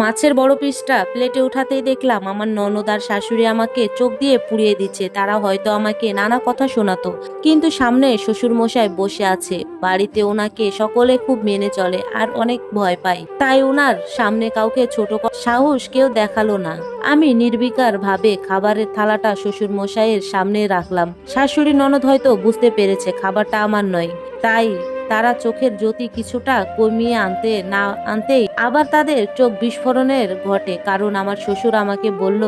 মাছের বড় পিসটা প্লেটে উঠাতেই দেখলাম আমার ননদ আর শাশুড়ি আমাকে চোখ দিয়ে পুড়িয়ে দিচ্ছে। তারা হয়তো আমাকে নানা কথা শোনাতো। কিন্তু সামনে শ্বশুর মশাই বসে আছে। বাড়িতে ওনাকে সকলে খুব মেনে চলে আর অনেক ভয় পায়। তাই ওনার সামনে কাউকে ছোট সাহস কেউ দেখাল না। আমি নির্বিকার ভাবে খাবারের থালাটা শ্বশুর মশাইয়ের সামনে রাখলাম। শাশুড়ি ননদ হয়তো বুঝতে পেরেছে, খাবারটা আমার নয়। তাই তারা চোখের জ্যোতি কিছুটা কমিয়ে আনতে না, আনতেই আবার তাদের চোখ বিস্ফোরণের ঘটে। কারণ আমার শ্বশুর আমাকে বলল,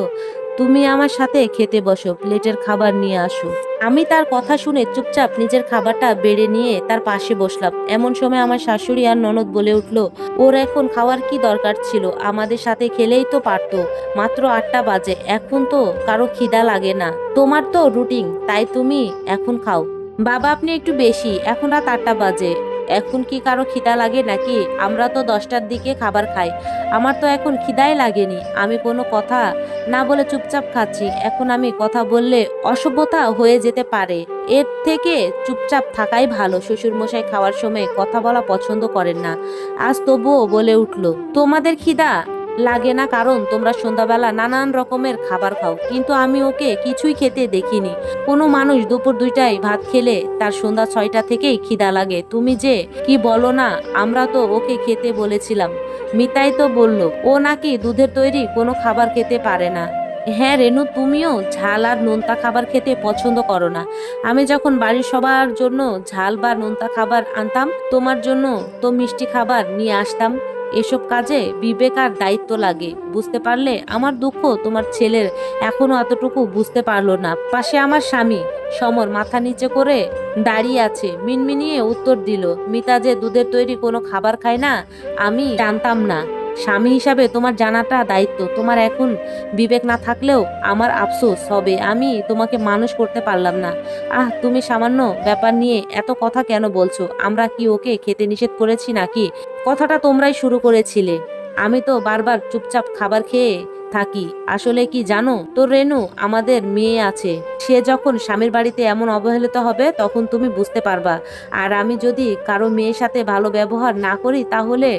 তুমি আমার সাথে খেতে বসো, প্লেটের খাবার নিয়ে আসো। আমি তার কথা শুনে চুপচাপ নিজের খাবারটা বেড়ে নিয়ে তার পাশে বসলাম। এমন সময় আমার শাশুড়ি আর ননদ বলে উঠল, ওর এখন খাওয়ার কি দরকার ছিল? আমাদের সাথে খেলেই তো পারতো। মাত্র আটটা বাজে, এখন তো কারও খিদা লাগে না। তোমার তো রুটিন, তাই তুমি এখন খাও। বাবা আপনি একটু বেশি, এখন রাত আটটা বাজে। এখন কি কারও খিদা লাগে নাকি? আমরা তো দশটার দিকে খাবার খাই। আমার তো এখন খিদাই লাগেনি। আমি কোনো কথা না বলে চুপচাপ খাচ্ছি। এখন আমি কথা বললে অসভ্যতা হয়ে যেতে পারে। এর থেকে চুপচাপ থাকাই ভালো। শ্বশুরমশাই খাওয়ার সময় কথা বলা পছন্দ করেন না। আজ তবুও বলে উঠল, তোমাদের খিদা? লাগে না কারণ তোমরা সন্ধ্যাবেলা নানান রকমের খাবার খাও। কিন্তু আমি ওকে কিছুই খেতে দেখিনি। কোনো মানুষ দুপুর দুইটায় ভাত খেলে তার সন্ধ্যা ছয়টা থেকেই খিদা লাগে। তুমি যে, কি বলো না? আমরা তো ওকে খেতে বলেছিলাম। মিতাই তো বলল, ও নাকি দুধের তৈরি কোনো খাবার খেতে পারে না। হ্যাঁ রেনু, তুমিও ঝাল আর নোনতা খাবার খেতে পছন্দ করো না। আমি যখন বাড়ির সবার জন্য ঝাল বা নোনতা খাবার আনতাম, তোমার জন্য তো মিষ্টি খাবার নিয়ে আসতাম। এসব কাজে বিবেক আর দায়িত্ব লাগে। বুঝতে পারলে আমার দুঃখ তোমার ছেলের এখনও এতটুকু বুঝতে পারল না। পাশে আমার স্বামী। সমর মাথা নিচে করে দাঁড়িয়ে আছে। মিনমিনিয়ে উত্তর দিল, মিতা যে দুধের তৈরি কোনো খাবার খায় না, আমি জানতাম না। স্বামী হিসাবে তোমার জানাটা দায়িত্ব। তোমার এখন বিবেক না থাকলেও আমার আফসোস হবে। আমি তোমাকে মানুষ করতে পারলাম না। আহ, তুমি সামান্য ব্যাপার নিয়ে এত কথা কেন বলছো? আমরা কি ওকে খেতে নিষেধ করেছি নাকি? কথাটা তোমরাই শুরু করেছিলে। আমি তো বারবার চুপচাপ খাবার খেয়ে থাকি। আসলে কি জানো? তো রেনু, আমাদের মেয়ে আছে। সে যখন স্বামীর বাড়িতে এমন অবহেলিত হবে, তখন তুমি বুঝতে পারবা। আর আমি যদি কারও মেয়ের সাথে ভালো ব্যবহার না করি, তাহলে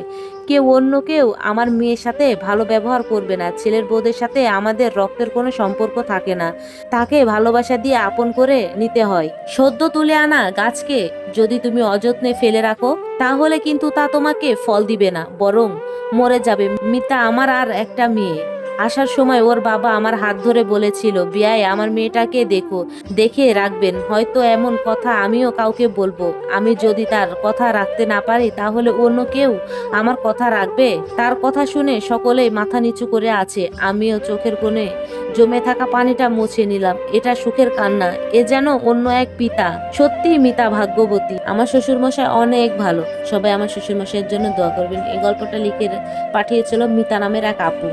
কেউ অন্য কেউ আমার মেয়ের সাথে ভালো ব্যবহার করবে না। ছেলের বউদের সাথে আমাদের রক্তের কোনো সম্পর্ক থাকে না। তাকে ভালোবাসা দিয়ে আপন করে নিতে হয়। সদ্য তুলে আনা গাছকে যদি তুমি অযত্নে ফেলে রাখো, তাহলে কিন্তু তা তোমাকে ফল দিবে না, বরং মরে যাবে। মিতা আমার আর একটা মেয়ে। আসার সময় ওর বাবা আমার হাত ধরে বলেছিল বিয়ায় আমার মেয়েটাকে দেখো, দেখে রাখবেন, হয়তো এমন কথা আমিও কাউকে বলব। আমি যদি তার কথা রাখতে না পারি, তাহলে অন্য কেউ আমার কথা রাখবে? তার কথা শুনে সকলেই মাথা নিচু করে আছে। আমিও চোখের কোণে জমে থাকা পানিটা মুছে নিলাম। এটা সুখের কান্না, এ যেন অন্য এক পিতা। সত্যি মিতা ভাগ্যবতী। আমার শ্বশুর মশাই অনেক ভালো। সবাই আমার শ্বশুর মশাইয়ের জন্য দোয়া করবেন। এই গল্পটা লিখে পাঠিয়েছিল মিতা নামের এক আপু।